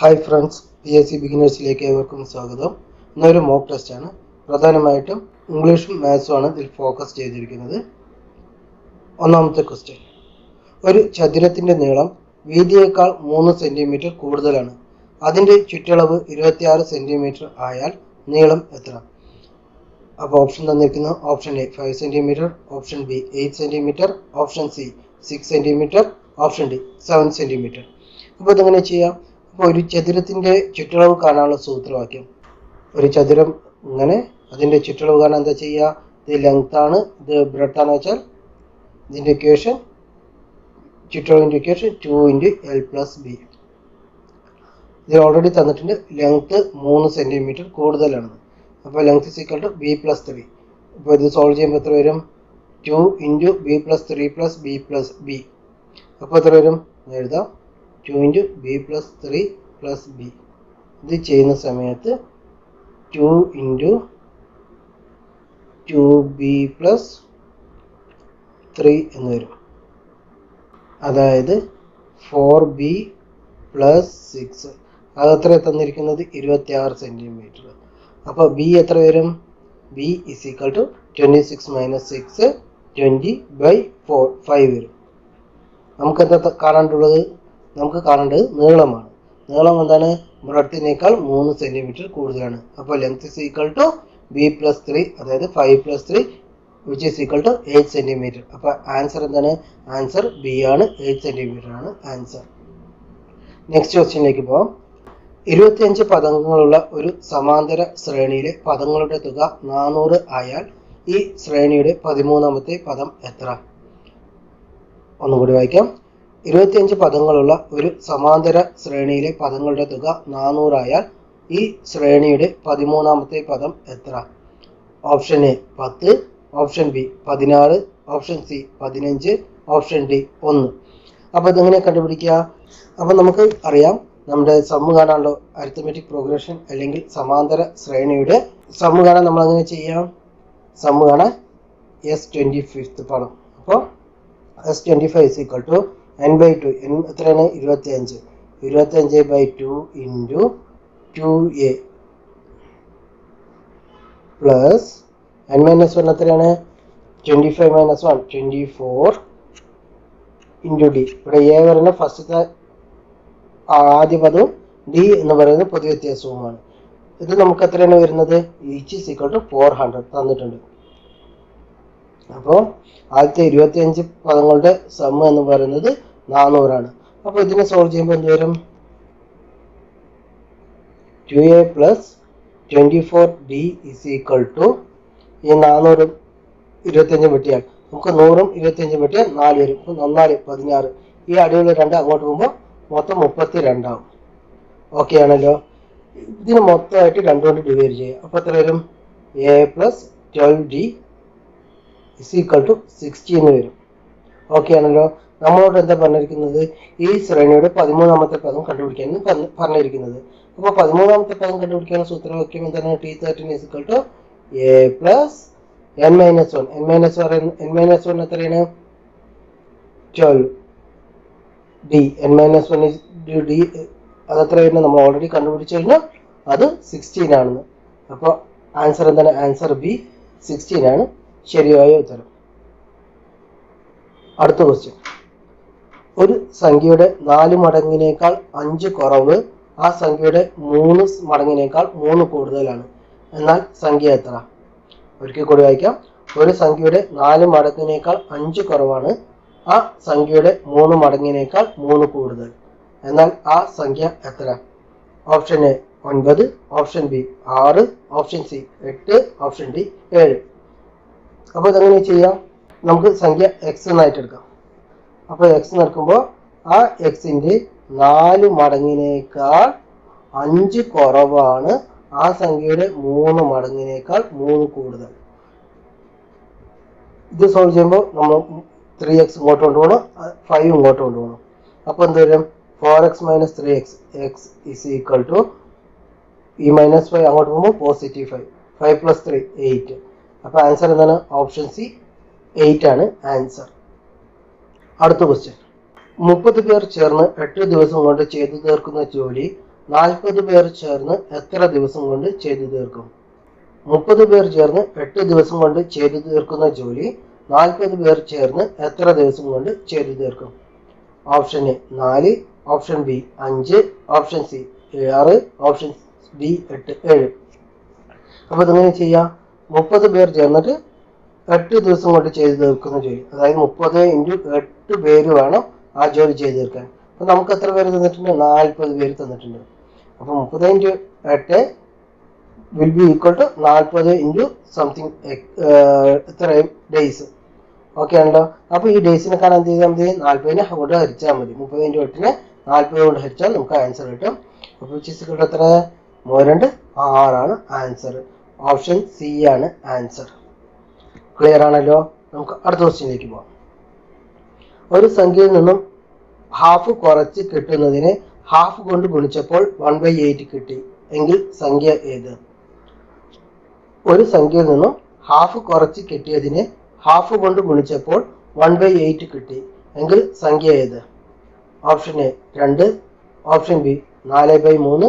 Hi friends P S C ബിഗിനേഴ്സിലേക്ക് ഏവർക്കും സ്വാഗതം. ഇന്നൊരു മോക്ക് ടെസ്റ്റ് ആണ്. പ്രധാനമായിട്ടും ഇംഗ്ലീഷും മാത്സും ആണ് ഇതിൽ ഫോക്കസ് ചെയ്തിരിക്കുന്നത്. ഒന്നാമത്തെ ക്വസ്റ്റ്യൻ ഒരു ചതുരത്തിന്റെ നീളം വീതിയേക്കാൾ മൂന്ന് സെന്റിമീറ്റർ കൂടുതലാണ്. അതിന്റെ ചുറ്റളവ് ഇരുപത്തിയാറ് സെന്റിമീറ്റർ ആയാൽ നീളം എത്ര? അപ്പോൾ ഓപ്ഷൻ തന്നിരിക്കുന്നു option A five centimetre option B eight centimetre option C six centimetre option D seven centimetre അപ്പോൾ ഇതെങ്ങനെ ചെയ്യാം? അപ്പോൾ ഒരു ചതുരത്തിന്റെ ചുറ്റളവ് കാണാനുള്ള സൂത്രവാക്യം. ഒരു ചതുരം ഇങ്ങനെ അതിന്റെ ചുറ്റളവ് കാണാൻ എന്താ ചെയ്യുക? ഇത് ലെങ്ത് ആണ് ഇത് ബ്രെഡ് ആണെന്ന് വെച്ചാൽ ഇതിന്റെ equation ചുറ്റളവിന്റെ equation two into L plus B ഇത് ഓൾറെഡി തന്നിട്ടുണ്ട് ലെങ്ത് മൂന്ന് സെന്റിമീറ്റർ കൂടുതലാണ്. അപ്പോൾ length is equal to B plus three അപ്പോൾ ഇത് സോൾവ് ചെയ്യുമ്പോൾ എത്ര വരും? Two into B plus three plus B plus B അപ്പോൾ എത്ര വരും? എഴുതാം. Two into B plus three plus B ഇത് ചെയ്യുന്ന സമയത്ത് two into two B plus three എന്ന് വരും. അതായത് ഫോർ ബി പ്ലസ് സിക്സ് അത് എത്ര തന്നിരിക്കുന്നത്? ഇരുപത്തി ആറ് സെന്റിമീറ്റർ അപ്പോൾ ബി എത്ര വരും? B is equal to twenty six minus six twenty by four five വരും. നമുക്ക് എന്താ കാണാണ്ടുള്ളത്? നമുക്ക് കാണേണ്ടത് നീളമാണ്. നീളം എന്താണ്? ബ്രഡിനേക്കാൾ മൂന്ന് സെന്റിമീറ്റർ കൂടുതലാണ്. അപ്പോൾ length is equal to B plus three അതായത് five plus three which is equal to eight centimetre അപ്പോൾ ആൻസർ എന്താണ്? ആൻസർ ബി ആണ്. എയ്റ്റ് സെന്റിമീറ്റർ ആണ് ആൻസർ നെക്സ്റ്റ് ക്വസ്റ്റ്യനിലേക്ക് പോകാം ഇരുപത്തിയഞ്ച് പദങ്ങളുള്ള ഒരു സമാന്തര ശ്രേണിയിലെ പദങ്ങളുടെ തുക നാനൂറ് ആയാൽ ഈ ശ്രേണിയുടെ പതിമൂന്നാമത്തെ പദം എത്ര? ഒന്നുകൂടി വായിക്കാം. ഇരുപത്തിയഞ്ച് പദങ്ങളുള്ള ഒരു സമാന്തര ശ്രേണിയിലെ പദങ്ങളുടെ തുക നാനൂറായാൽ ഈ ശ്രേണിയുടെ പതിമൂന്നാമത്തെ പദം എത്ര? ഓപ്ഷൻ എ പത്ത് ഓപ്ഷൻ ബി പതിനാറ് ഓപ്ഷൻ സി പതിനഞ്ച് ഓപ്ഷൻ ഡി ഒന്ന്. അപ്പോൾ ഇതെങ്ങനെ കണ്ടുപിടിക്കുക? അപ്പോൾ നമുക്ക് അറിയാം നമ്മുടെ സമ്മ് കാണാനുള്ള അരിത്തമെറ്റിക് പ്രോഗ്രഷൻ അല്ലെങ്കിൽ സമാന്തര ശ്രേണിയുടെ സമ്മ് കാണാൻ നമ്മൾ അങ്ങനെ ചെയ്യാം? സമ്മ് കാണാൻ എസ് ട്വന്റി ഫിഫ്ത്ത് പദം. അപ്പോൾ S twenty five is equal to N by two എത്രയാണ്? ഇരുപത്തി അഞ്ച് ഇരുപത്തി അഞ്ച് by two into two A plus N minus one എത്രയാണ്? Twenty five minus one twenty four into D ഇവിടെ എ പറയുന്ന ഫസ്റ്റത്തെ ആദ്യ പദവും ഡി എന്ന് പറയുന്നത് പൊതുവ്യത്യാസവുമാണ്. ഇത് നമുക്ക് എത്രയാണ് വരുന്നത്? Each equal to four hundred തന്നിട്ടുണ്ട്. അപ്പോൾ ആദ്യത്തെ ഇരുപത്തിയഞ്ച് പദങ്ങളുടെ സമ്മ എന്ന് പറയുന്നത് നാനൂറാണ് അപ്പോൾ ഇതിനെ സോൾവ് ചെയ്യുമ്പോൾ എന്ത് വരും? Two A plus twenty four D is equal to ഈ നാനൂറും ഇരുപത്തിയഞ്ചും വെട്ടിയാൽ നമുക്ക് നൂറും ഇരുപത്തിയഞ്ചും വെട്ടിയാൽ നാല് വരും. അപ്പോൾ നന്നാൽ പതിനാറ്. ഈ അടിയുള്ള രണ്ട് അങ്ങോട്ട് പോകുമ്പോൾ മൊത്തം മുപ്പത്തി രണ്ടാവും ഓക്കെ ആണല്ലോ. ഇതിന് മൊത്തമായിട്ട് രണ്ടുകൊണ്ട് ഡിവൈഡ് ചെയ്യുക. അപ്പോൾ എത്ര വരും? A plus twelve D is equal to എന്ന് വരും. ഓക്കെ ആണല്ലോ. നമ്മളോട് എന്താ പറഞ്ഞിരിക്കുന്നത്? ഈ ശ്രേണിയുടെ പതിമൂന്നാമത്തെ പദം കണ്ടുപിടിക്കാൻ പറഞ്ഞിരിക്കുന്നത്. അപ്പോൾ പതിമൂന്നാമത്തെ പദം കണ്ടുപിടിക്കാനുള്ള സൂത്രവാക്യം എന്താണ്? T thirteen is equal to A plus N minus one N minus one N minus one എത്രയാണ്? Twelve D N minus one D അതെത്ര വരുന്നത് നമ്മൾ ഓൾറെഡി കണ്ടുപിടിച്ചു കഴിഞ്ഞാൽ അത് സിക്സ്റ്റീൻ ആണെന്ന്. അപ്പോൾ ആൻസർ എന്താണ്? ആൻസർ ബി സിക്സ്റ്റീൻ ആണ്. ശരിയായ ഉത്തരം. അടുത്ത ക്വസ്റ്റ്യൻ ഒരു സംഖ്യയുടെ നാല് മടങ്ങിനേക്കാൾ അഞ്ച് കുറവ് ആ സംഖ്യയുടെ മൂന്ന് മടങ്ങിനേക്കാൾ മൂന്ന് കൂടുതലാണ്. എന്നാൽ സംഖ്യ എത്ര? ഒരിക്കൽ കൂടി വായിക്കാം. ഒരു സംഖ്യയുടെ നാല് മടങ്ങിനേക്കാൾ അഞ്ച് കുറവാണ്. ആ സംഖ്യയുടെ മൂന്ന് മടങ്ങിനേക്കാൾ മൂന്ന് കൂടുതൽ. എന്നാൽ ആ സംഖ്യ എത്ര? ഓപ്ഷൻ എ ഒൻപത് ഓപ്ഷൻ ബി ആറ് ഓപ്ഷൻ സി എട്ട് ഓപ്ഷൻ ഡി ഏഴ്. അപ്പോൾ ഇതെങ്ങനെ ചെയ്യാം? നമുക്ക് സംഖ്യ എക്സ് എന്നായിട്ട് എടുക്കാം. അപ്പോൾ എക്സ് നിൽക്കുമ്പോൾ ആ എക്സിന്റെ നാല് മടങ്ങിനേക്കാൾ അഞ്ച് കുറവാണ്. ആ സംഖ്യയുടെ മൂന്ന് മടങ്ങിനേക്കാൾ മൂന്ന് കൂടുതൽ. ഇത് സോൾവ് ചെയ്യുമ്പോൾ നമ്മൾ ത്രീ എക്സ് ഇങ്ങോട്ട് കൊണ്ടുപോകണം. ഫൈവ് ഇങ്ങോട്ട് കൊണ്ടുപോകണം. അപ്പോൾ എന്ത് വരും? Four X minus three X X is equal to ഈ മൈനസ് ഫൈവ് അങ്ങോട്ട് പോകുമ്പോൾ positive five five plus three eight അപ്പോൾ ആൻസർ എന്താണ്? ഓപ്ഷൻ സി എയ്റ്റ് ആണ് ആൻസർ അടുത്ത ക്വസ്റ്റ്യൻ മുപ്പത് പേർ ചേർന്ന് എട്ട് ദിവസം കൊണ്ട് ചെയ്തു തീർക്കുന്ന ജോലി നാൽപ്പത് പേർ ചേർന്ന് എത്ര ദിവസം കൊണ്ട് ചെയ്തു തീർക്കും? മുപ്പത് പേർ ചേർന്ന് എട്ട് ദിവസം കൊണ്ട് ചെയ്തു തീർക്കുന്ന ജോലി നാൽപ്പത് പേർ ചേർന്ന് എത്ര ദിവസം കൊണ്ട് ചെയ്തു തീർക്കും? ഓപ്ഷൻ എ നാല് ഓപ്ഷൻ ബി അഞ്ച് ഓപ്ഷൻ സി ആറ് ഓപ്ഷൻ ബി എട്ട് ഏഴ്. അപ്പോൾ ഇതെങ്ങനെ ചെയ്യാം? മുപ്പത് പേർ ചേർന്നിട്ട് എട്ട് ദിവസം കൊണ്ട് ചെയ്തു തീർക്കുന്ന ജോലി അതായത് മുപ്പത് ഇന്റു എട്ട് പേര് വേണം ആ ജോലി ചെയ്തു തീർക്കാൻ. അപ്പോൾ നമുക്ക് എത്ര പേര് തന്നിട്ടുണ്ട്? നാൽപ്പത് പേര് തന്നിട്ടുണ്ട്. അപ്പോൾ മുപ്പത് ഇന്റു എട്ട് വിൽ ബി ഈക്വൽ ടു നാൽപ്പത് ഇന്റു സംതിങ് ഇത്രയും ഡേയ്സ് ഓക്കെ ആണല്ലോ? അപ്പോൾ ഈ ഡേയ്സിനെ കാണാൻ എന്ത് ചെയ്താൽ മതി? നാൽപ്പതിനെ കൊണ്ട് ഹരിച്ചാൽ മതി. മുപ്പത് ഇന്റു എട്ടിനെ നാൽപ്പത് കൊണ്ട് ഹരിച്ചാൽ നമുക്ക് ആൻസർ കിട്ടും. അപ്പോൾ ചിസ് കിട്ടും എത്ര? രണ്ട് ആറാണ് ആൻസർ ഓപ്ഷൻ സി ആണ് ആൻസർ. ക്ലിയർ ആണല്ലോ? നമുക്ക് അടുത്ത ക്വസ്റ്റ്യനിലേക്ക് പോകാം ഒരു സംഖ്യയിൽ നിന്നും ഹാഫ് കുറച്ച് കിട്ടുന്നതിന് ഹാഫ് കൊണ്ട് ഗുണിച്ചപ്പോൾ വൺ ബൈ എയ്റ്റ് കിട്ടി. എങ്കിൽ സംഖ്യ ഏത്? ഒരു സംഖ്യയിൽ നിന്നും ഹാഫ് കുറച്ച് കിട്ടിയതിന് ഹാഫ് കൊണ്ട് ഗുണിച്ചപ്പോൾ വൺ ബൈ എയ്റ്റ് കിട്ടി. എങ്കിൽ സംഖ്യ ഏത്? ഓപ്ഷൻ എ രണ്ട് ഓപ്ഷൻ ബി നാല് ബൈ മൂന്ന്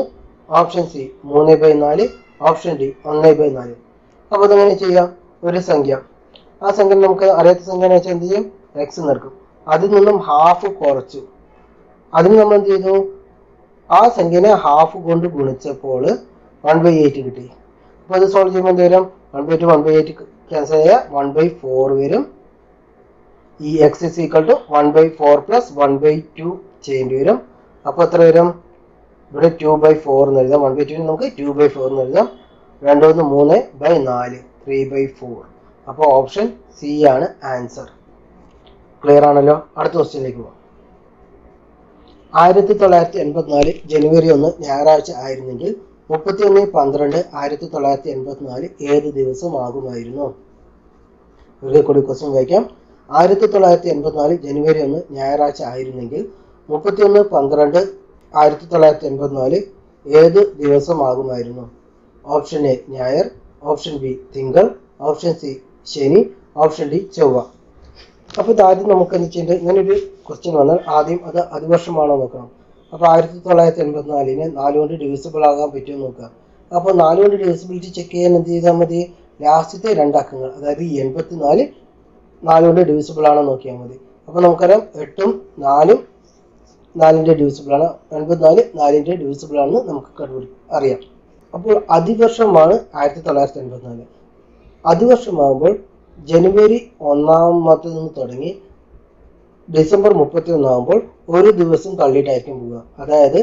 ഓപ്ഷൻ സി മൂന്ന് ബൈ നാല് ഓപ്ഷൻ ഡി ഒന്ന് ബൈ നാല്. അപ്പോൾ അതെങ്ങനെ ചെയ്യാം? ഒരു സംഖ്യ. ആ സംഖ്യ നമുക്ക് അറിയാത്ത സംഖ്യ വെച്ചാൽ എന്ത് ചെയ്യും? എക്സ് നിർക്കും അതിൽ നിന്നും ഹാഫ് കുറച്ചു. അതിന് നമ്മൾ എന്ത് ചെയ്തു? ആ സംഖ്യനെ ഹാഫ് കൊണ്ട് ഗുണിച്ചപ്പോൾ വൺ ബൈ എയ്റ്റ് കിട്ടി. അപ്പോൾ അത് സോൾവ് ചെയ്യുമ്പോൾ എന്ത് വരും? One by two one by eight cancel ചെയ്യുക വൺ ബൈ ഫോർ വരും. ഈ X is equal to one by four plus one by two ചെയ്യേണ്ടി വരും. അപ്പോൾ എത്ര വരും? ഇവിടെ ടു ബൈ ഫോർ എന്ന് എഴുതാം. വൺ ബൈ ടു നമുക്ക് ടു ബൈ ഫോർ എന്ന് എഴുതാം. രണ്ടൊന്ന് മൂന്ന് ബൈ നാല്. ത്രീ ബൈ ഫോർ അപ്പോൾ ഓപ്ഷൻ സി ആണ് ആൻസർ ക്ലിയർ ആണല്ലോ? അടുത്ത ക്വസ്റ്റ്യനിലേക്ക് പോകാം ആയിരത്തി തൊള്ളായിരത്തി എൺപത്തിനാല് ജനുവരി ഒന്ന് ഞായറാഴ്ച ആയിരുന്നെങ്കിൽ മുപ്പത്തി ഒന്ന് പന്ത്രണ്ട് ആയിരത്തി തൊള്ളായിരത്തി എൺപത്തിനാല് ഏത് ദിവസമാകുമായിരുന്നു? ഒരിക്കൽ കൂടി ക്വസ്റ്റ്യൻ വായിക്കാം. ആയിരത്തി തൊള്ളായിരത്തി എൺപത്തിനാല് ജനുവരി ഒന്ന് ഞായറാഴ്ച ആയിരുന്നെങ്കിൽ മുപ്പത്തി ഒന്ന് പന്ത്രണ്ട് ആയിരത്തി തൊള്ളായിരത്തി എൺപത്തിനാല് ഏത് ദിവസമാകുമായിരുന്നു? ഓപ്ഷൻ എ ഞായർ ഓപ്ഷൻ ബി തിങ്കൾ ഓപ്ഷൻ സി ശനി ഓപ്ഷൻ ഡി ചൊവ്വ. അപ്പോൾ ഇത് ആദ്യം നമുക്ക് എന്ത് ഇങ്ങനൊരു ക്വസ്റ്റ്യൻ വന്നാൽ ആദ്യം അത് അതിവർഷമാണോ നോക്കണം. അപ്പോൾ ആയിരത്തി തൊള്ളായിരത്തി എൺപത്തിനാലിന് നാലിന് നാലുകൊണ്ട് ഡിവിസിബിൾ ആകാൻ പറ്റുമോ നോക്കുക. അപ്പോൾ നാലുകൊണ്ട് ഡിവിസിബിലിറ്റി ചെക്ക് ചെയ്യാൻ എന്ത് ചെയ്താൽ മതി? ലാസ്റ്റത്തെ രണ്ടക്കങ്ങൾ അതായത് ഈ എൺപത്തിനാല് നാല് നാലുകൊണ്ട് ഡിവിസിബിൾ ആണോ നോക്കിയാൽ മതി. അപ്പോൾ നമുക്കറിയാം എട്ടും നാലും നാലിന്റെ ഡിവിസിബിൾ ആണ്. എൺപത്തിനാല് നാലിന്റെ ഡിവിസിബിൾ ആണെന്ന് നമുക്ക് കണ്ടുപിടി അറിയാം. അപ്പോൾ അതിവർഷമാണ് ആയിരത്തി തൊള്ളായിരത്തി എൺപത്തിനാല് അതിവർഷമാകുമ്പോൾ ജനുവരി ഒന്നാമത്തെ നിന്ന് തുടങ്ങി ഡിസംബർ മുപ്പത്തി ഒന്നാകുമ്പോൾ ഒരു ദിവസം തള്ളിയിട്ടായിരിക്കും പോവുക. അതായത്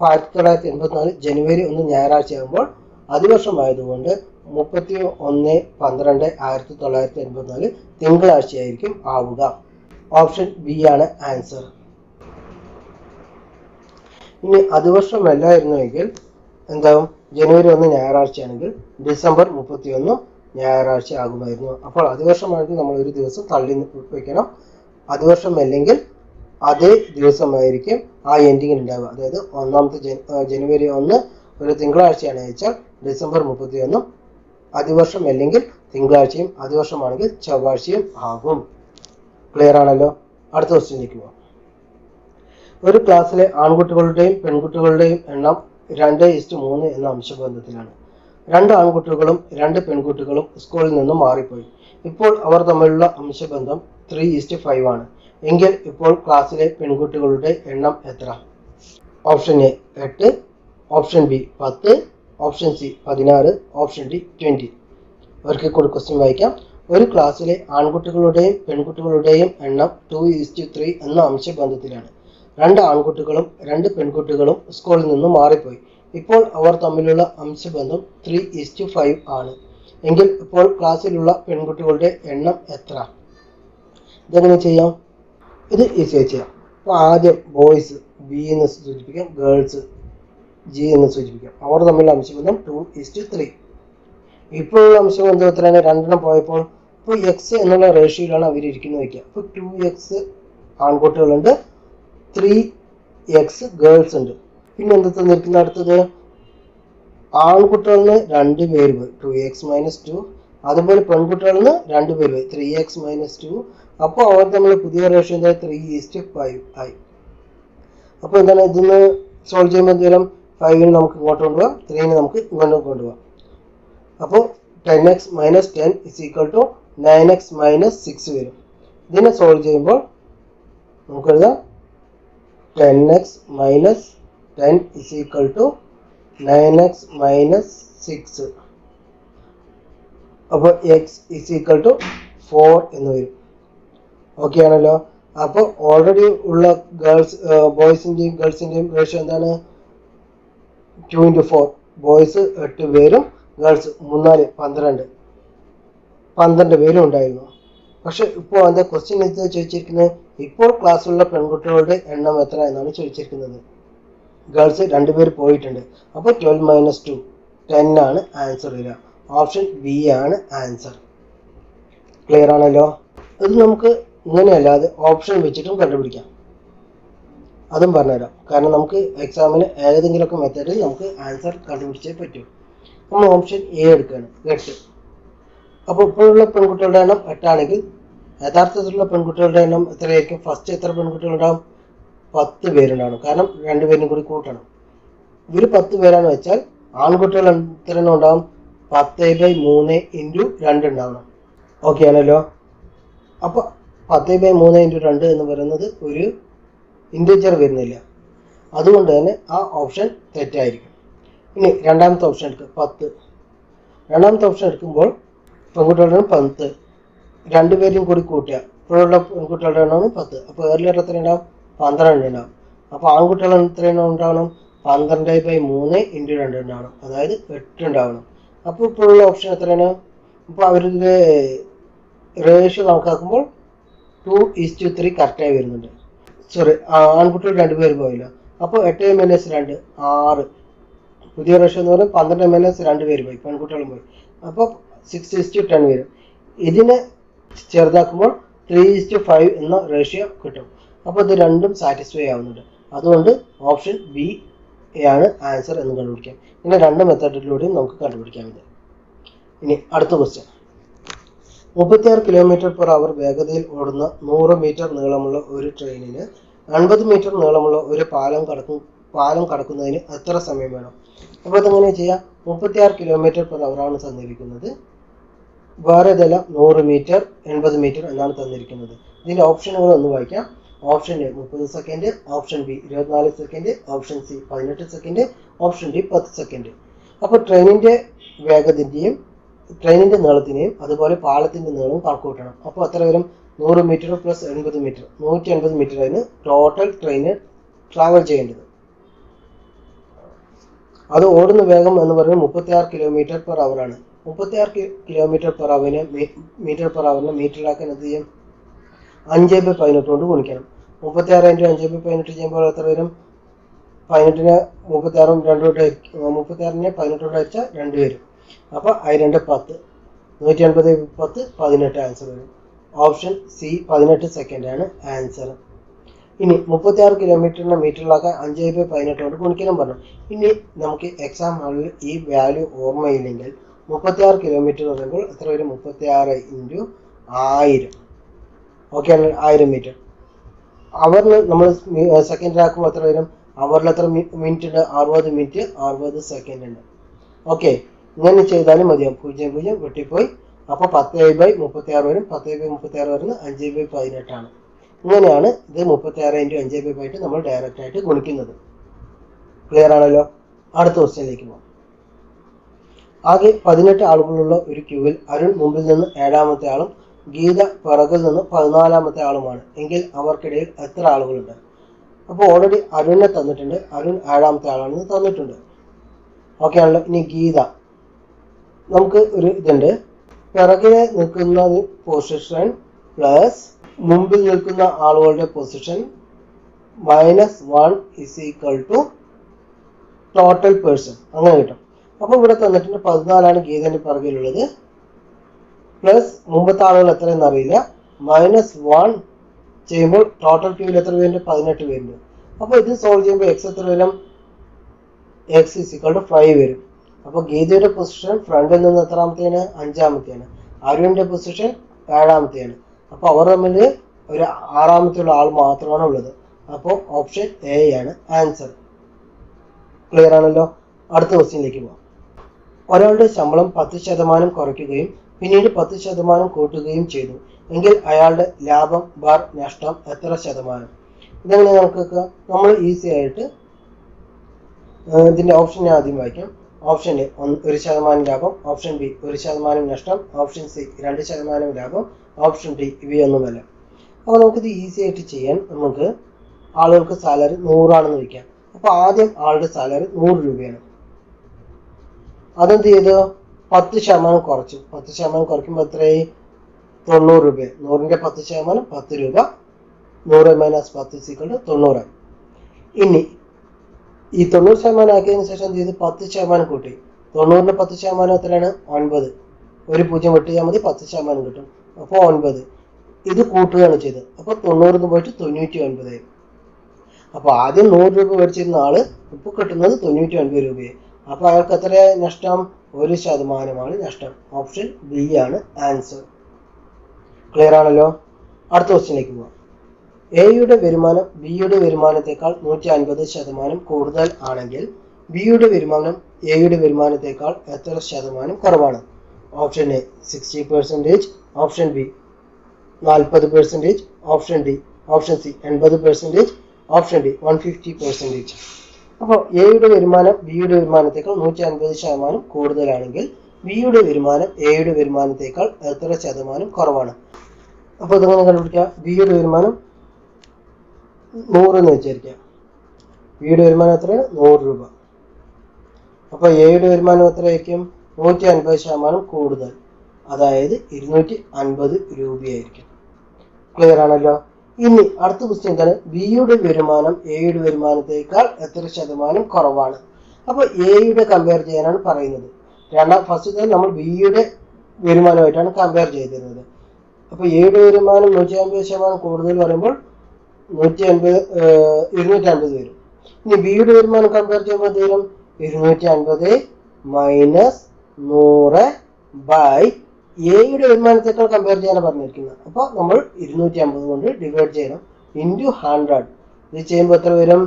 ആയിരത്തി തൊള്ളായിരത്തി എൺപത്തിനാല് ജനുവരി ഒന്ന് ഞായറാഴ്ച ആകുമ്പോൾ അതിവർഷമായതുകൊണ്ട് മുപ്പത്തി ഒന്ന് പന്ത്രണ്ട് ആയിരത്തി തൊള്ളായിരത്തി എൺപത്തിനാല് തിങ്കളാഴ്ചയായിരിക്കും ആവുക. ഓപ്ഷൻ ബി ആണ് ആൻസർ. ഇനി അതിവർഷമല്ലായിരുന്നുവെങ്കിൽ എന്താവും ജനുവരി ഒന്ന് ഞായറാഴ്ചയാണെങ്കിൽ ഡിസംബർ മുപ്പത്തി ഒന്ന് ഞായറാഴ്ച ആകുമായിരുന്നു. അപ്പോൾ അതിവർഷമാണെങ്കിൽ നമ്മൾ ഒരു ദിവസം തള്ളി വെക്കണം. അതിവർഷം അല്ലെങ്കിൽ അതേ ദിവസമായിരിക്കും ആ എൻഡിങ്ങിൽ ഉണ്ടാവുക അതായത് ഒന്നാമത്തെ ജനുവരി ഒന്ന് ഒരു തിങ്കളാഴ്ചയാണ് അയച്ചാൽ ഡിസംബർ മുപ്പത്തി ഒന്നും അതിവർഷം അല്ലെങ്കിൽ തിങ്കളാഴ്ചയും അതിവർഷമാണെങ്കിൽ ചൊവ്വാഴ്ചയും ആകും. ക്ലിയർ ആണല്ലോ? അടുത്ത ക്വസ്റ്റ്യനിലേക്ക് പോകാം ഒരു ക്ലാസ്സിലെ ആൺകുട്ടികളുടെയും പെൺകുട്ടികളുടെയും എണ്ണം രണ്ട് ഇസ്റ്റ് മൂന്ന് എന്ന അംശബന്ധത്തിലാണ്. രണ്ട് ആൺകുട്ടികളും രണ്ട് പെൺകുട്ടികളും സ്കൂളിൽ നിന്നും മാറിപ്പോയി. ഇപ്പോൾ അവർ തമ്മിലുള്ള അംശബന്ധം ത്രീ ഈസ്റ്റ് ഫൈവ് ആണ്. എങ്കിൽ ഇപ്പോൾ ക്ലാസ്സിലെ പെൺകുട്ടികളുടെ എണ്ണം എത്ര? ഓപ്ഷൻ എ എട്ട് ഓപ്ഷൻ ബി പത്ത് ഓപ്ഷൻ സി പതിനാറ് ഓപ്ഷൻ ഡി ട്വന്റി അവർക്ക് കൂടി ക്വസ്റ്റ്യൻ വായിക്കാം. ഒരു ക്ലാസ്സിലെ ആൺകുട്ടികളുടെയും പെൺകുട്ടികളുടെയും എണ്ണം ടു ഈസ്റ്റ് ത്രീ എന്ന അംശബന്ധത്തിലാണ്. രണ്ട് ആൺകുട്ടികളും രണ്ട് പെൺകുട്ടികളും സ്കൂളിൽ നിന്ന് മാറിപ്പോയി. ഇപ്പോൾ അവർ തമ്മിലുള്ള അംശബന്ധം ത്രീ ഈസ്റ്റ് ഫൈവ് ആണ്. എങ്കിൽ ഇപ്പോൾ ക്ലാസ്സിലുള്ള പെൺകുട്ടികളുടെ എണ്ണം എത്ര? ഇതെങ്ങനെ ചെയ്യാം? ഇത് ഈസിയായി ചെയ്യാം. അപ്പോൾ ആദ്യം ബോയ്സ് ബി എന്ന് സൂചിപ്പിക്കാം ഗേൾസ് ജി എന്ന് സൂചിപ്പിക്കാം. അവർ തമ്മിലുള്ള അംശബന്ധം ടു ഈസ്റ്റ് ത്രീ ഇപ്പോഴുള്ള അംശബന്ധം എത്രയാണ്? രണ്ടെണ്ണം പോയപ്പോൾ ഇപ്പോൾ എക്സ് എന്നുള്ള റേഷ്യോയിലാണ് അവർ ഇരിക്കുന്നത് വയ്ക്കുക. അപ്പോൾ ടു എക്സ് ആൺകുട്ടികളുണ്ട് ത്രീ എക്സ് ഗേൾസ് ഉണ്ട്. പിന്നെ എന്താ തന്നിരിക്കുന്ന അടുത്തത്? ആൺകുട്ടികളിൽ നിന്ന് രണ്ട് പേര് പോയി ടു എക്സ് മൈനസ് ടു അതുപോലെ പെൺകുട്ടികളിൽ നിന്ന് രണ്ട് പേര് പോയി ത്രീ എക്സ് മൈനസ് ടു അപ്പോൾ അവർ തമ്മിൽ പുതിയ റേഷ്യോ എന്താ ത്രീ ഈസ്റ്റ് ഫൈവ് ആയി. അപ്പോൾ എന്താണ് ഇതിന്ന് സോൾവ് ചെയ്യുമ്പോൾ എന്തെങ്കിലും ഫൈവിന് നമുക്ക് ഇങ്ങോട്ട് കൊണ്ടുപോകാം ത്രീന് നമുക്ക് ഇങ്ങോട്ട് കൊണ്ടുപോകാം അപ്പോൾ ten X minus ten is equal to nine X minus six വരും. ഇതിനെ സോൾവ് ചെയ്യുമ്പോൾ നമുക്ക് എഴുതാം. Ten X minus ten is equal to nine X minus six അപ്പോൾ X is equal to four എന്ന് വരും. ഓക്കെ ആണല്ലോ? അപ്പോൾ ഓൾറെഡി ഉള്ള ഗേൾസ് ബോയ്സിന്റെയും ഗേൾസിന്റെയും റേഷ്യോ എന്താണ്? ടു ഇന്റു ഫോർ ബോയ്സ് എട്ട് പേരും ഗേൾസ് മൂന്നാൽ പന്ത്രണ്ട്. പന്ത്രണ്ട് പേരും ഉണ്ടായിരുന്നു. പക്ഷെ ഇപ്പോൾ എന്താ ക്വസ്റ്റ്യൻ എന്താ ചോദിച്ചിരിക്കുന്നത്? ഇപ്പോൾ ക്ലാസ്സിലുള്ള പെൺകുട്ടികളുടെ എണ്ണം എത്ര എന്നാണ് ചോദിച്ചിരിക്കുന്നത്. ഗേൾസ് രണ്ടുപേർ പോയിട്ടുണ്ട്. അപ്പോൾ ട്വൽവ് മൈനസ് ടു ടെൻ ആണ് ആൻസർ വരിക. ഓപ്ഷൻ ബി ആണ് ആൻസർ ക്ലിയർ ആണല്ലോ? ഇത് നമുക്ക് ഇങ്ങനെയല്ലാതെ ഓപ്ഷൻ വെച്ചിട്ടും കണ്ടുപിടിക്കാം. അതും പറഞ്ഞുതരാം. കാരണം നമുക്ക് എക്സാമിന് ഏതെങ്കിലുമൊക്കെ മെത്തേഡിൽ നമുക്ക് ആൻസർ കണ്ടുപിടിച്ചേ പറ്റൂ. നമ്മൾ ഓപ്ഷൻ എ എടുക്കുകയാണ്. എട്ട് അപ്പോൾ ഇപ്പോഴുള്ള പെൺകുട്ടികളുടെ എണ്ണം എട്ടാണെങ്കിൽ യഥാർത്ഥത്തിലുള്ള പെൺകുട്ടികളുടെ എണ്ണം എത്രയായിരിക്കും? ഫസ്റ്റ് എത്ര പെൺകുട്ടികളുണ്ടാവും? പത്ത് പേരുണ്ടാവണം. കാരണം രണ്ടുപേരും കൂടി കൂട്ടണം. ഇവർ പത്ത് പേരാണ് വെച്ചാൽ ആൺകുട്ടികൾ എത്ര എണ്ണം ഉണ്ടാവും? പത്ത് ബൈ മൂന്ന് ഇന്റു രണ്ട് ഉണ്ടാവണം. ഓക്കെ ആണല്ലോ? അപ്പോൾ പത്ത് ബൈ മൂന്ന് ഇന്റു രണ്ട് എന്ന് പറയുന്നത് ഒരു ഇൻഡിവിജ്വൽ വരുന്നില്ല. അതുകൊണ്ട് തന്നെ ആ ഓപ്ഷൻ തെറ്റായിരിക്കും. ഇനി രണ്ടാമത്തെ ഓപ്ഷൻ എടുക്കുക പത്ത്. രണ്ടാമത്തെ ഓപ്ഷൻ എടുക്കുമ്പോൾ പെൺകുട്ടികളുടെ പത്ത്. രണ്ടുപേരും കൂടി കൂട്ടുക ഇപ്പോഴുള്ള പെൺകുട്ടികളുടെ എണ്ണമാണ് പത്ത്. അപ്പോൾ ഏർലി എത്ര ഉണ്ടാവും? പന്ത്രണ്ട് ഉണ്ടാവും. അപ്പോൾ ആൺകുട്ടികൾ എത്ര എണ്ണം ഉണ്ടാവണം? പന്ത്രണ്ട് ബൈ മൂന്ന് ഇന്റു രണ്ട് ഉണ്ടാവണം. അതായത് എട്ട് ഉണ്ടാവണം. അപ്പോൾ ഇപ്പോഴുള്ള ഓപ്ഷൻ എത്രയാണ്? അപ്പോൾ അവരുടെ റേഷ്യോ കണക്കാക്കുമ്പോൾ ടു ഈസ് ടു ത്രീ കറക്റ്റായി വരുന്നുണ്ട്. സോറി ആൺകുട്ടികൾ രണ്ടുപേർ പോയില്ല. അപ്പോൾ എട്ട് മൈനസ് രണ്ട് ആറ്. പുതിയ റേഷ്യോ എന്ന് പറഞ്ഞാൽ പന്ത്രണ്ട് മൈനസ് രണ്ട് പേര് പോയി. പെൺകുട്ടികളും പോയി. അപ്പോൾ സിക്സ് ഈസ് ടു ടെൻ വരും. ഇതിനെ ചെറുതാക്കുമ്പോൾ ത്രീ ടു ഫൈവ് എന്ന റേഷ്യോ കിട്ടും. അപ്പോൾ ഇത് രണ്ടും സാറ്റിസ്ഫൈ ആവുന്നുണ്ട്. അതുകൊണ്ട് ഓപ്ഷൻ ബി ആണ് ആൻസർ എന്ന് കണ്ടുപിടിക്കാം. ഇങ്ങനെ രണ്ട് മെത്തേഡിലൂടെയും നമുക്ക് കണ്ടുപിടിക്കാം ഇത്. ഇനി അടുത്ത ക്വസ്റ്റ്യൻ മുപ്പത്തിയാറ് കിലോമീറ്റർ പെർ അവർ വേഗതയിൽ ഓടുന്ന നൂറ് മീറ്റർ നീളമുള്ള ഒരു ട്രെയിനിന് അൻപത് മീറ്റർ നീളമുള്ള ഒരു പാലം കടക്കും പാലം കടക്കുന്നതിന് എത്ര സമയം വേണം? അപ്പോൾ അതെങ്ങനെ ചെയ്യാം മുപ്പത്തിയാറ് കിലോമീറ്റർ പെർ അവറാണ് തന്നിരിക്കുന്നത് ഇതെല്ലാം നൂറ് മീറ്റർ എൺപത് മീറ്റർ എന്നാണ് തന്നിരിക്കുന്നത്. ഇതിന്റെ ഓപ്ഷനുകൾ ഒന്ന് വായിക്കാം. ഓപ്ഷൻ എ മുപ്പത് സെക്കൻഡ് ഓപ്ഷൻ ബി ഇരുപത്തിനാല് സെക്കൻഡ് ഓപ്ഷൻ സി പതിനെട്ട് സെക്കൻഡ് ഓപ്ഷൻ ഡി പത്ത് സെക്കൻഡ് അപ്പോൾ ട്രെയിനിന്റെ വേഗത്തിന്റെയും ട്രെയിനിന്റെ നീളത്തിനെയും അതുപോലെ പാലത്തിന്റെ നീളവും കണക്കുകൂട്ടണം അപ്പോൾ എത്ര വരും? നൂറ് മീറ്റർ പ്ലസ് എൺപത് മീറ്റർ. നൂറ്റി എൺപത് മീറ്റർ ആയിരുന്നു ടോട്ടൽ ട്രെയിന് ട്രാവൽ ചെയ്യേണ്ടത്. അത് ഓടുന്ന വേഗം എന്ന് പറയുന്നത് മുപ്പത്തി ആറ് കിലോമീറ്റർ പെർ അവറാണ് മുപ്പത്തിയാറ് കിലോമീറ്റർ പെർ അവറിനെ മീറ്റർ പെർ അവറിനെ മീറ്ററിലാക്കാൻ എന്ത് ചെയ്യും? അഞ്ച് ബൈ പതിനെട്ട് കൊണ്ട് ഗുണിക്കണം. മുപ്പത്തിയാറ് ഇന്റു അഞ്ച് ബൈ പതിനെട്ട് ചെയ്യുമ്പോൾ എത്ര വരും? പതിനെട്ടിന് മുപ്പത്തിയാറും രണ്ട് കൊണ്ട് മുപ്പത്തിയാറിനെ പതിനെട്ട് കൊണ്ട് ഹരിച്ചാൽ രണ്ട് വരും. അപ്പോൾ രണ്ട് പത്ത്. നൂറ്റി അൻപത് പത്ത് പതിനെട്ട് ആൻസർ വരും. ഓപ്ഷൻ സി പതിനെട്ട് സെക്കൻഡ് ആണ് ആൻസർ ഇനി മുപ്പത്തിയാറ് കിലോമീറ്ററിനെ മീറ്ററിലാക്കാൻ അഞ്ച് ബൈ പതിനെട്ട് കൊണ്ട് ഗുണിക്കണം പറഞ്ഞു. ഇനി നമുക്ക് എക്സാം ഹാളിൽ ഈ വാല്യൂ ഓർമ്മയില്ലെങ്കിൽ മുപ്പത്തിയാറ് കിലോമീറ്റർ പറയുമ്പോൾ എത്ര വരും? മുപ്പത്തിയാറ് ഇന്റു ആയിരം. ഓക്കെ ആയിരം മീറ്റർ അവറിൽ നമ്മൾ സെക്കൻഡിലാക്കുമ്പോൾ എത്ര വരും? അവറിൽ എത്ര മിനിറ്റ് ഉണ്ട്? അറുപത് മിനിറ്റ് അറുപത് സെക്കൻഡ് ഉണ്ട്. ഓക്കെ ഇങ്ങനെ ചെയ്താലും മതിയാവും പൂജ്യം പൂജ്യം വെട്ടിപ്പോയി. അപ്പോൾ പത്ത് ബൈ മുപ്പത്തി ആറ് വരും. പത്ത് ബൈ മുപ്പത്തി ആറ് വരുന്നത് അഞ്ച് ബൈ പതിനെട്ടാണ് ഇങ്ങനെയാണ് ഇത് മുപ്പത്തി ആറ് ഇന്റു അഞ്ച് ബൈ പതിനെട്ട് നമ്മൾ ഡയറക്റ്റ് ആയിട്ട് ഗുണിക്കുന്നത്. ക്ലിയർ ആണല്ലോ? അടുത്ത ക്വസ്റ്റ്യനിലേക്ക് പോകാം ആകെ പതിനെട്ട് ആളുകളുള്ള ഒരു ക്യൂവിൽ അരുൺ മുമ്പിൽ നിന്ന് ഏഴാമത്തെ ആളും ഗീത പിറകിൽ നിന്ന് പതിനാലാമത്തെ ആളുമാണ്. എങ്കിൽ അവർക്കിടയിൽ എത്ര ആളുകളുണ്ട്? അപ്പോൾ ഓൾറെഡി അരുണിനെ തന്നിട്ടുണ്ട്. അരുൺ ഏഴാമത്തെ ആളാണെന്ന് തന്നിട്ടുണ്ട്. ഓക്കെ ആണല്ലോ. ഇനി ഗീത. നമുക്ക് ഒരു ഇതുണ്ട്. പിറകിലെ നിൽക്കുന്ന പൊസിഷൻ പ്ലസ് മുമ്പിൽ നിൽക്കുന്ന ആളുകളുടെ position minus one is equal to total person അങ്ങനെ കിട്ടും. അപ്പോൾ ഇവിടെ തന്നിട്ടുണ്ട് പതിനാലാണ് ഗീതന്റെ പിറകിലുള്ളത് പ്ലസ് മുമ്പത്തെ ആളുകൾ എത്രയെന്ന് അറിയില്ല. മൈനസ് വൺ ചെയ്യുമ്പോൾ ടോട്ടൽ ക്യൂവിൽ എത്ര പേരുണ്ട് പതിനെട്ട് പേരുണ്ട് അപ്പോൾ ഇത് സോൾവ് ചെയ്യുമ്പോൾ എക്സ് എത്ര വരും? എക്സ് ഇസിക്വൾ ടു ഫൈവ് വരും. അപ്പോൾ ഗീതയുടെ പൊസിഷൻ ഫ്രണ്ടിൽ നിന്ന് എത്രാമത്തെയാണ് അഞ്ചാമത്തെയാണ് അരുണിന്റെ പൊസിഷൻ ഏഴാമത്തെയാണ് അപ്പോൾ അവർ തമ്മിൽ ഒരു ആറാമത്തെയുള്ള ആൾ മാത്രമാണ് ഉള്ളത്. അപ്പോൾ ഓപ്ഷൻ എ ആണ്. ആൻസർ ക്ലിയർ ആണല്ലോ? അടുത്ത ക്വസ്റ്റ്യനിലേക്ക് പോകാം ഒരാളുടെ ശമ്പളം പത്ത് ശതമാനം കുറയ്ക്കുകയും പിന്നീട് പത്ത് ശതമാനം കൂട്ടുകയും ചെയ്തു. എങ്കിൽ അയാളുടെ ലാഭം ബാർ നഷ്ടം എത്ര ശതമാനം? ഇതെങ്ങനെ നമുക്ക് നമ്മൾ ഈസി ആയിട്ട് ഇതിന്റെ ഓപ്ഷൻ ആദ്യം വായിക്കാം. ഓപ്ഷൻ എ ഒരു ശതമാനം ലാഭം. ഓപ്ഷൻ ബി ഒരു ശതമാനം നഷ്ടം. ഓപ്ഷൻ സി രണ്ട് ശതമാനം ലാഭം. ഓപ്ഷൻ ഡി ഇവയൊന്നുമല്ല അപ്പോൾ നമുക്കിത് ഈസി ആയിട്ട് ചെയ്യാൻ നമുക്ക് ആളുകൾക്ക് സാലറി നൂറാണെന്ന് വയ്ക്കാം അപ്പോൾ ആദ്യം ആളുടെ സാലറി നൂറ് രൂപയാണ്. അതെന്ത് ചെയ്തു? പത്ത് ശതമാനം കുറച്ചു. പത്ത് ശതമാനം കുറയ്ക്കുമ്പോൾ എത്രയായി? തൊണ്ണൂറ് രൂപ നൂറിന്റെ പത്ത് ശതമാനം പത്ത് രൂപ. നൂറ് മൈനസ് പത്ത് സീക്കൾ തൊണ്ണൂറ്. ഇനി ഈ തൊണ്ണൂറ് ശതമാനം ആക്കിയതിന് ശേഷം എന്ത് ചെയ്തു? പത്ത് ശതമാനം കൂട്ടി. തൊണ്ണൂറിന്റെ പത്ത് ശതമാനം എത്രയാണ്? ഒൻപത്. ഒരു പൂജ്യം വെട്ടിയാൽ മതി പത്ത് ശതമാനം കിട്ടും. അപ്പോൾ ഒൻപത്. ഇത് കൂട്ടുകയാണ് ചെയ്തത്. അപ്പോൾ നിന്ന് പോയിട്ട് തൊണ്ണൂറ്റി ഒൻപതായി അപ്പോൾ ആദ്യം നൂറ് രൂപ മേടിച്ചിരുന്ന ആൾ ഇപ്പോൾ കിട്ടുന്നത് തൊണ്ണൂറ്റി ഒൻപത് രൂപയായി. അപ്പോൾ അയാൾക്ക് എത്ര നഷ്ടം? ഒരു ശതമാനമാണ് നഷ്ടം. ഓപ്ഷൻ ബി ആണ് ആൻസർ. ക്ലിയർ ആണല്ലോ? അടുത്ത ക്വസ്റ്റ്യനിലേക്ക് പോവാം. എയുടെ വരുമാനം ബിയുടെ വരുമാനത്തെക്കാൾ നൂറ്റി അൻപത് ശതമാനം കൂടുതൽ ആണെങ്കിൽ ബിയുടെ വരുമാനം എയുടെ വരുമാനത്തെക്കാൾ എത്ര ശതമാനം കുറവാണ്? Option A sixty percentage option B നാൽപ്പത് percentage option D option C എൺപത് percentage option D one fifty percentage അപ്പോൾ എയുടെ വരുമാനം ബിയുടെ വരുമാനത്തേക്കാൾ നൂറ്റി അൻപത് ശതമാനം കൂടുതലാണെങ്കിൽ ബിയുടെ വരുമാനം എയുടെ വരുമാനത്തേക്കാൾ എത്ര ശതമാനം കുറവാണ്? അപ്പോൾ ഇതെങ്ങനെ കണ്ടുപിടിക്കുക ബിയുടെ വരുമാനം നൂറ് എന്ന് വെച്ചിരിക്കുക ബിയുടെ വരുമാനം എത്ര? നൂറ് രൂപ. അപ്പോൾ എയുടെ വരുമാനം എത്രയായിരിക്കും? നൂറ്റി അൻപത് ശതമാനം കൂടുതൽ. അതായത് ഇരുന്നൂറ്റി അൻപത് രൂപയായിരിക്കും. ക്ലിയർ ആണല്ലോ? ഇനി അടുത്ത ക്വസ്റ്റ്യൻ ബിയുടെ വരുമാനം എയുടെ വരുമാനത്തേക്കാൾ എത്ര ശതമാനം കുറവാണ്. അപ്പോൾ എയുടെ കമ്പയർ ചെയ്യാനാണ് പറയുന്നത്. രണ്ടാം ഫസ്റ്റ് നമ്മൾ ബിയുടെ വരുമാനമായിട്ടാണ് കമ്പയർ ചെയ്തിരുന്നത്. അപ്പോൾ എയുടെ വരുമാനം നൂറ്റി അൻപത് ശതമാനം കൂടുതൽ പറയുമ്പോൾ നൂറ്റി അൻപത് ഇരുന്നൂറ്റി അൻപത് വരും. ഇനി ബിയുടെ വരുമാനം കമ്പയർ ചെയ്യുമ്പോൾ തീരും ഇരുന്നൂറ്റി അൻപത് മൈനസ് നൂറ് ബൈ എയുടെ വരുമാനത്തേക്കാൾ കമ്പയർ ചെയ്യാനാണ് പറഞ്ഞിരിക്കുന്നത്. അപ്പോൾ നമ്മൾ ഇരുന്നൂറ്റി അമ്പത് കൊണ്ട് ഡിവൈഡ് ചെയ്യണം ഇന്റു ഹൺഡ്രഡ് ഇത് ചെയ്യുമ്പോൾ എത്ര വരും?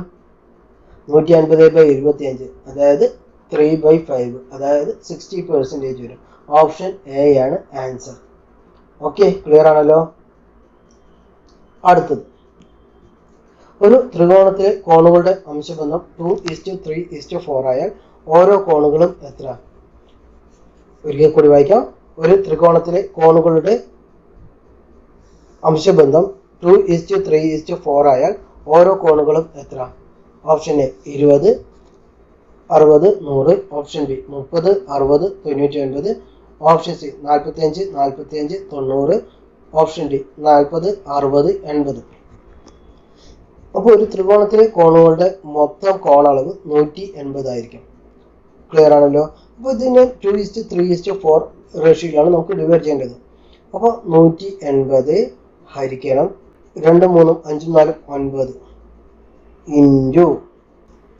നൂറ്റി അൻപത് ബൈ ഇരുപത്തി അഞ്ച് അതായത് ത്രീ ബൈ ഫൈവ് അതായത് സിക്സ്റ്റി പെർസെന്റേജ് വരും. ഓപ്ഷൻ എ ആണ് ആൻസർ ഓക്കെ ക്ലിയർ ആണല്ലോ? അടുത്തത്. ഒരു ത്രികോണത്തിലെ കോണുകളുടെ അംശബന്ധം two is to three is to four ആയാൽ ഓരോ കോണുകളും എത്ര? ഒരിക്കൽ കൂടി വായിക്കാം. ഒരു ത്രികോണത്തിലെ കോണുകളുടെ അംശബന്ധം two is to three is to four ആയാൽ ഓരോ കോണുകളും എത്ര? ഓപ്ഷൻ എ ഇരുപത് അറുപത് നൂറ്. ഓപ്ഷൻ ബി മുപ്പത് അറുപത് തൊണ്ണൂറ്റി ഒൻപത് ഓപ്ഷൻ സി നാൽപ്പത്തിയഞ്ച് നാൽപ്പത്തിയഞ്ച് തൊണ്ണൂറ്. ഓപ്ഷൻ ഡി നാൽപ്പത് അറുപത് എൺപത്. അപ്പോൾ ഒരു ത്രികോണത്തിലെ കോണുകളുടെ മൊത്തം കോണളവ് നൂറ്റി എൺപതായിരിക്കും ക്ലിയർ ആണല്ലോ? അപ്പോൾ ഇതിന് two is to three is to four റേഷ്യോയിലാണ് നമുക്ക് ഡിവൈഡ് ചെയ്യേണ്ടത്. അപ്പോൾ നൂറ്റി എൺപത് ഹരിക്കണം രണ്ട് മൂന്നും അഞ്ചും നാലും ഒൻപത് ഇന്റു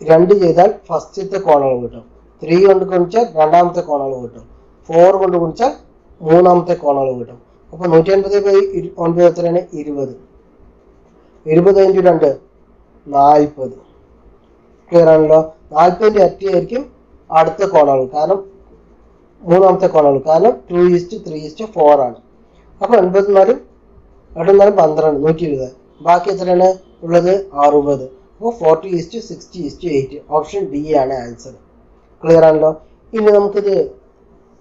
രണ്ട് ചെയ്താൽ ഫസ്റ്റത്തെ കോണളവ് കിട്ടും ത്രീ കൊണ്ട് ഗുണിച്ചാൽ രണ്ടാമത്തെ കോണളവ് കിട്ടും ഫോർ കൊണ്ട് ഗുണിച്ചാൽ മൂന്നാമത്തെ കോണളവ് കിട്ടും അപ്പോൾ നൂറ്റി അൻപത് ബൈ ഒൻപത് എത്രയാണ്? ഇരുപത്. ഇരുപത് ഇന്റു രണ്ട് നാൽപ്പത്. ക്ലിയർ ആണല്ലോ? നാൽപ്പതിന്റെ അറ്റയായിരിക്കും അടുത്ത കോണളവ് കാരണം മൂന്നാമത്തെ കോളാണ് കാരണം two is to three is to four ആണ് അപ്പോൾ എൺപത് നാലും എട്ട് നാലും പന്ത്രണ്ട് നൂറ്റി ഇരുപത് ബാക്കി എത്രയാണ് ഉള്ളത്? അറുപത് അപ്പോൾ forty is to sixty is to eight option D ആണ് ആൻസർ ക്ലിയർ ആണല്ലോ? ഇനി നമുക്കിത്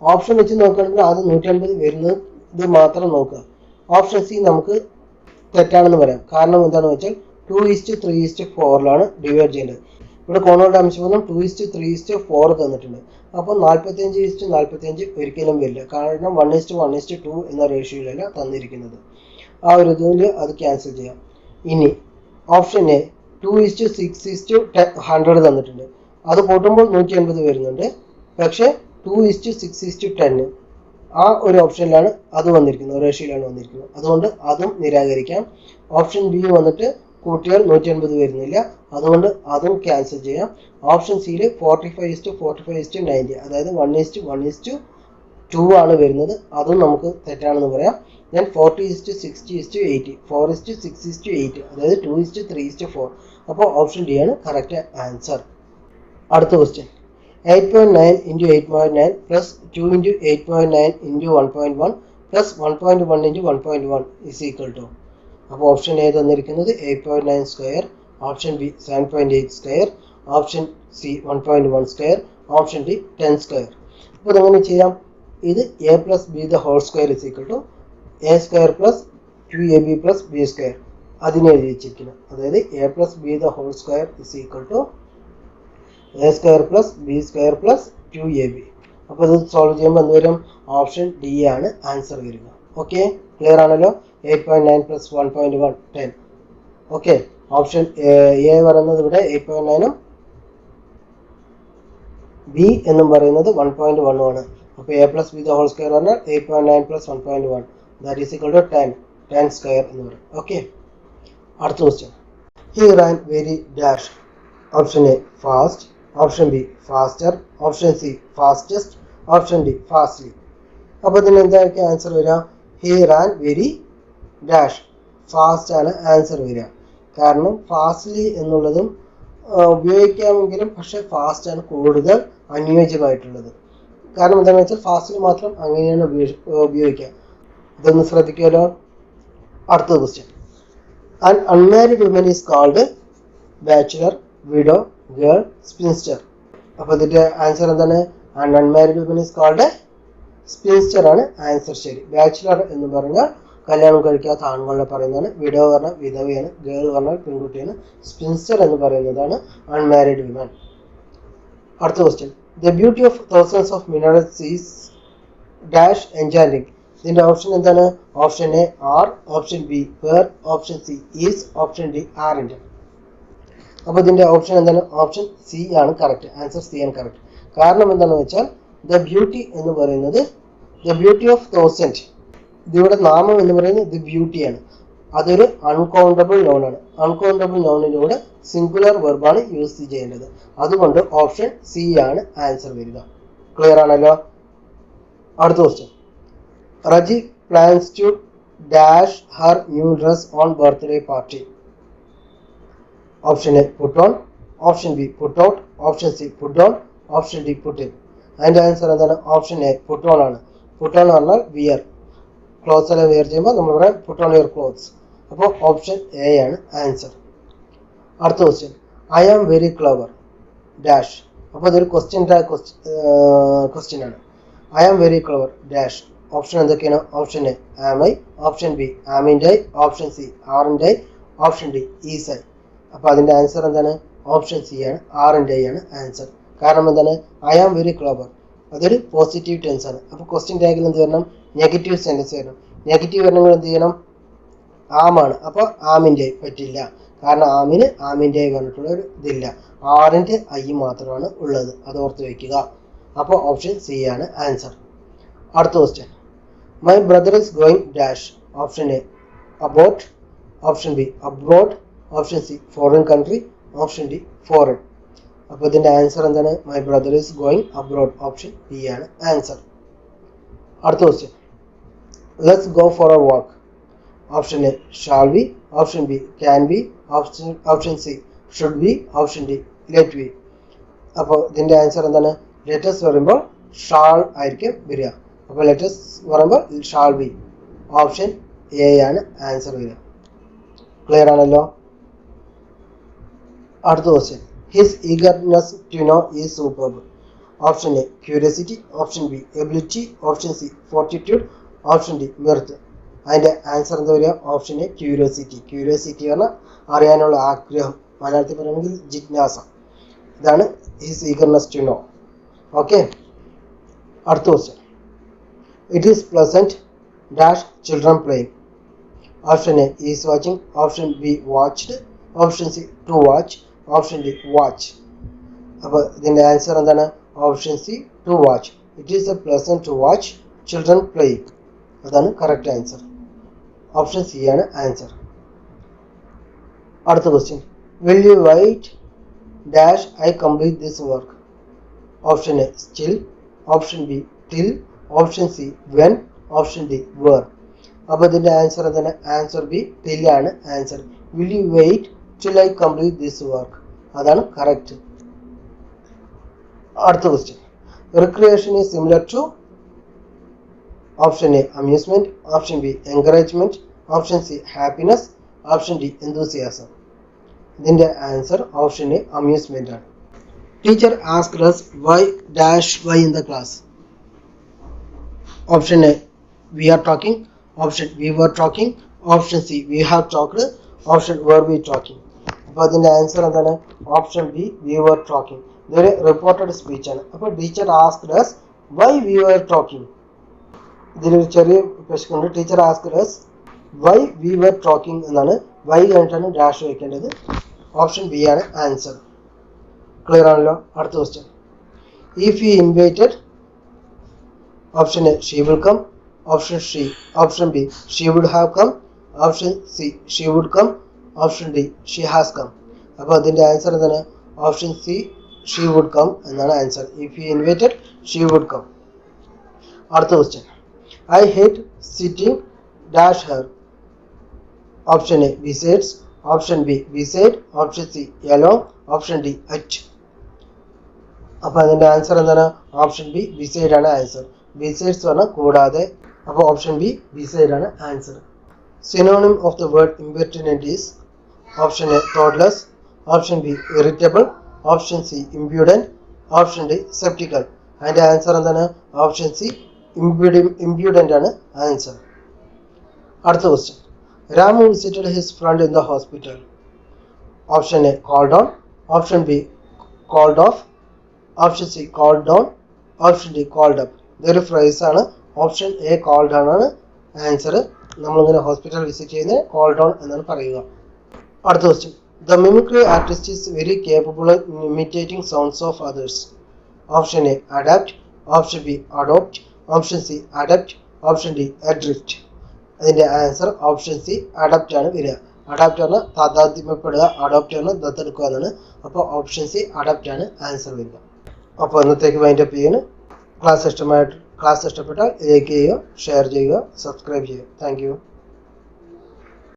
ഓപ്ഷൻ വെച്ച് നോക്കുകയാണെങ്കിൽ ആദ്യം നൂറ്റി അൻപത് വരുന്നത് ഇത് മാത്രം നോക്കുക. ഓപ്ഷൻ സി നമുക്ക് തെറ്റാണെന്ന് പറയാം. കാരണം എന്താണെന്ന് വെച്ചാൽ two is to three is to ഫോറിലാണ് divide ചെയ്യേണ്ടത്. ഇവിടെ കോണുകളുടെ അംശബന്ധം two is to three is to four തന്നിട്ടുണ്ട്. അപ്പോൾ നാൽപ്പത്തിയഞ്ച് ഈസ്റ്റ് നാൽപ്പത്തിയഞ്ച് ഒരിക്കലും വരില്ല. കാരണം one is to one is to two എന്ന റേഷ്യോയിലല്ല തന്നിരിക്കുന്നത്. ആ ഒരു ഇതിൽ അത് ക്യാൻസൽ ചെയ്യാം. ഇനി option A two is to six is to hundred തന്നിട്ടുണ്ട്. അത് കൂട്ടുമ്പോൾ നൂറ്റി എൺപത് വരുന്നുണ്ട്. പക്ഷേ two is to six is to ten ആ ഒരു ഓപ്ഷനിലാണ് അത് വന്നിരിക്കുന്നത്. റേഷ്യയിലാണ് വന്നിരിക്കുന്നത്. അതുകൊണ്ട് അതും നിരാകരിക്കാം. ഓപ്ഷൻ ബി വന്നിട്ട് കൂട്ടിയാൽ നൂറ്റി അൻപത് വരുന്നില്ല അതുകൊണ്ട് അതും ക്യാൻസൽ ചെയ്യാം ഓപ്ഷൻ സിയിൽ forty five is to forty five is to ninety അതായത് one is to one is to two ആണ് വരുന്നത് അതും നമുക്ക് തെറ്റാണെന്ന് പറയാം ഞാൻ forty is to sixty is to eighty four is to six is to eight അതായത് two is to three is to four അപ്പോൾ ഓപ്ഷൻ ഡി ആണ് കറക്റ്റ് ആൻസർ അടുത്ത question eight point nine into eight point nine plus two into eight point nine into one point one plus one point one into one point one is equal to അപ്പോൾ option A തന്നിരിക്കുന്നത് eight point nine square option B seven point eight square option C one point one square option D ten square അപ്പോൾ ഇതെങ്ങനെ ചെയ്യാം? ഇത് A plus B the whole square is equal to A square plus two A B plus B square അതിനെ എഴുതി വെച്ചിരിക്കുന്നത് അതായത് A plus B the whole square is equal to A square plus B square plus two A B അപ്പോൾ ഇത് solve ചെയ്യുമ്പോൾ എന്ത് option D ആണ് answer വരിക. ഓക്കെ ക്ലിയർ ആണല്ലോ? Eight point nine plus one point one ten okay option A പറയുന്നത് ഇവിടെ eight point നയനും B എന്നും പറയുന്നത് വൺ പോയിന്റ് വണ്ണും ആണ്. അപ്പോൾ A plus B the whole square പറഞ്ഞാൽ eight point nine plus one point one that is equal to ten ten square എന്ന് പറയും. ഓക്കെ അടുത്ത question he ran very dash option A fast option B faster option C fastest option D fastly അപ്പോൾ ഇതിന് എന്തായിരിക്കും answer വരിക? He ran very dash fast ആണ് answer വരിക. കാരണം ഫാസ്റ്റ്ലി എന്നുള്ളതും ഉപയോഗിക്കാമെങ്കിലും പക്ഷെ ഫാസ്റ്റ് ആണ് കൂടുതൽ അനുയോജ്യമായിട്ടുള്ളത്. കാരണം എന്താണെന്ന് വെച്ചാൽ ഫാസ്റ്റിൽ മാത്രം അങ്ങനെയാണ് ഉപയോഗി ഉപയോഗിക്കുക. ഇതൊന്ന് ശ്രദ്ധിക്കുമല്ലോ അടുത്ത question an unmarried woman is called bachelor widow girl spinster അപ്പോൾ ഇതിന്റെ ആൻസർ എന്താണ്? An unmarried woman is called spinster ആണ് ആൻസർ ശരി. ബാച്ചുലർ എന്ന് പറഞ്ഞാൽ കല്യാണം കഴിക്കാത്ത ആണുങ്ങളെ പറയുന്നതാണ്. വിഡോ പറഞ്ഞാൽ വിധവയാണ്. ഗേൾ പറഞ്ഞാൽ പെൺകുട്ടിയാണ്. സ്പിൻസ്റ്റർ എന്ന് പറയുന്നതാണ് അൺമാരിഡ് വിമൻ അടുത്ത question the beauty of thousands of minerals is dash enchanting ഇതിന്റെ ഓപ്ഷൻ എന്താണ്? Option A are option B where option C is option D are ഇൻഡ് അപ്പോൾ ഇതിന്റെ ഓപ്ഷൻ എന്താണ്? ഓപ്ഷൻ സി ആണ് കറക്റ്റ് ആൻസർ സി ആണ് correct കാരണം എന്താണെന്ന് വെച്ചാൽ ദ ബ്യൂട്ടി എന്ന് പറയുന്നത് ദ ബ്യൂട്ടി ഓഫ് തൗസൻഡ് ഇതിവിടെ നാമം എന്ന് പറയുന്നത് ദി ബ്യൂട്ടിയാണ് അതൊരു അൺകൗണ്ടബിൾ ആണ്. അൺകൗണ്ടബിൾ നോണിലൂടെ സിംഗുലർ വെർബാണ് യൂസ് ചെയ്യേണ്ടത്. അതുകൊണ്ട് ഓപ്ഷൻ സി ആണ് ആൻസർ വരിക. ക്ലിയർ ആണല്ലോ? അടുത്ത question Reji plans to dash her new dress on birthday party option A put on option B put out option C put on option D put in അതിന്റെ answer എന്താണ്? Option A put on ആണ്. Put on എന്ന് പറഞ്ഞാൽ wear clothes എല്ലാം wear ചെയ്യുമ്പോൾ നമ്മൾ പറയാം put on your clothes അപ്പോൾ ഓപ്ഷൻ എ ആണ് ആൻസർ അടുത്ത question I am very clever dash അപ്പോൾ ഇതൊരു ക്വസ്റ്റ്യൻ ക്വസ്റ്റ്യൻ ആണ്. I am very clever dash option എന്തൊക്കെയാണ്? Option A am I option B ആമിന്റെ I option C ആറിന്റെ I option D is I അപ്പോൾ അതിന്റെ answer എന്താണ്? ഓപ്ഷൻ സി ആണ് ആറിന്റെ ഐ ആണ് ആൻസർ കാരണം എന്താണ്? ഐ ആം വെരി ക്ലോബർ അതൊരു പോസിറ്റീവ് ടെൻസ് ആണ്. അപ്പോൾ ക്വസ്റ്റ്യൻ ടാഗിൽ എന്ത് വരണം? നെഗറ്റീവ് സെന്റൻസ് വരണം. നെഗറ്റീവ് വരണങ്ങൾ എന്ത് ചെയ്യണം? ആമാണ് അപ്പോൾ ആമിന്റെ പറ്റില്ല കാരണം ആമിന് ആമിന്റെ പറഞ്ഞിട്ടുള്ള ഒരു ഇതില്ല. ആറിന്റെ ഐ മാത്രമാണ് ഉള്ളത്. അത് ഓർത്ത് വയ്ക്കുക അപ്പോൾ ഓപ്ഷൻ സി ആണ് ആൻസർ അടുത്ത question my brother is going dash option A about option B abroad option C foreign country option D foreign അപ്പോൾ ഇതിന്റെ ആൻസർ എന്താണ്? My brother is going abroad option B ആണ് ആൻസർ അടുത്ത question let's go for a walk option A shall be option B can be option option C should be option D let be അപ്പോൾ ഇതിന്റെ answer എന്താണ്? Let's പറയുമ്പോൾ shawl ആയിരിക്കും വരിക. അപ്പോൾ let's പറയുമ്പോൾ ഷാൾ ബി ഓപ്ഷൻ എ ആണ് answer വരിക. ക്ലിയർ ആണല്ലോ? അടുത്ത question his eagerness to know is superb option A Curiosity. Option B ability option C fortitude option D Mirth. അതിന്റെ ആൻസർ എന്താ പറയുക ഓപ്ഷൻ എ ക്യൂരിയോസിറ്റി ക്യൂരിയോസിറ്റി പറഞ്ഞാൽ അറിയാനുള്ള ആഗ്രഹം. മലയാളത്തിൽ പറയുമെങ്കിൽ ജിജ്ഞാസ. ഇതാണ് his eagerness to know okay അടുത്ത question it is pleasant dash children playing option A is watching option B watched option C to watch option D watch അപ്പോൾ ഇതിന്റെ ആൻസർ എന്താണ്? Option C to watch it is a pleasant to watch children playing അതാണ് correct answer option C ആണ് answer അടുത്ത question will you wait dash I complete this work option A still option B till option C when option D where അപ്പോൾ ഇതിന്റെ answer എന്താണ്? Answer B till ആണ് answer will you wait till I complete this work അതാണ് correct അടുത്ത question recreation is similar to option A amusement option B encouragement option C happiness option D enthusiasm. ഇതിന്റെ answer option A amusement ആണ് teacher asked us why dash why in the class. Option A we are talking option we were talking option C we have talked option were we talking അപ്പോൾ അതിന്റെ answer എന്താണ്? Option B we were talking ഇതൊരു reported speech ആണ്. അപ്പോൾ teacher asked us why we were talking ഇതിലൊരു ചെറിയ പ്രശ്നമുണ്ട് teacher asked us why we were talking എന്നാണ്. വൈ കഴിഞ്ഞിട്ടാണ് ഡാഷ് വയ്ക്കേണ്ടത് ഓപ്ഷൻ ബി ആണ് ആൻസർ ക്ലിയർ ആണല്ലോ? അടുത്ത question if you invited option A she will come option she option B she would have come option C she would come option D she has come അപ്പോൾ അതിന്റെ answer എന്താണ്? Option C she would come എന്നാണ് answer if you invited she would come അടുത്ത question I hate sitting dash her option A besides option B beside option C yellow option D at അപ്പോൾ അതിന്റെ answer എന്താണ്? Option B beside ആണ് answer വിസൈഡ്സ് പറഞ്ഞാൽ കൂടാതെ. അപ്പോൾ option B beside ആണ് answer synonym of the word impertinent is option A thoughtless option B irritable option C impudent option D sceptical അതിന്റെ answer എന്താണ്? ഓപ്ഷൻ സി ഇമ്പ്യൂഡി ഇമ്പ്യൂഡന്റ് ആണ് ആൻസർ അടുത്ത question Ramu visited his friend in the hospital option A called on option B called off option C called down option D called up ഇതൊരു ആണ്. Option A called down ആണ് answer നമ്മളിങ്ങനെ hospital visit ചെയ്യുന്നത് call down എന്നാണ് പറയുക. അടുത്ത question the mimicry artist is very capable imitating sounds of others option A adapt option B adopt option C adept option D adrift അതിന്റെ answer option C adapt ആണ് വരിക. Adapt ആണ് താതാത്മ്യപ്പെടുക adopt ആണ് ദത്തെടുക്കുക എന്നാണ്. അപ്പോൾ ഓപ്ഷൻ സി അഡപ്റ്റ് ആണ് answer വരിക. അപ്പോൾ ഇന്നത്തേക്ക് വൈൻഡപ്പ് ചെയ്യുന്നു. ക്ലാസ് ഇഷ്ടമായിട്ട് ക്ലാസ് ഇഷ്ടപ്പെട്ടാൽ ലൈക്ക് ചെയ്യുക ഷെയർ ചെയ്യുക സബ്സ്ക്രൈബ് ചെയ്യുക. താങ്ക്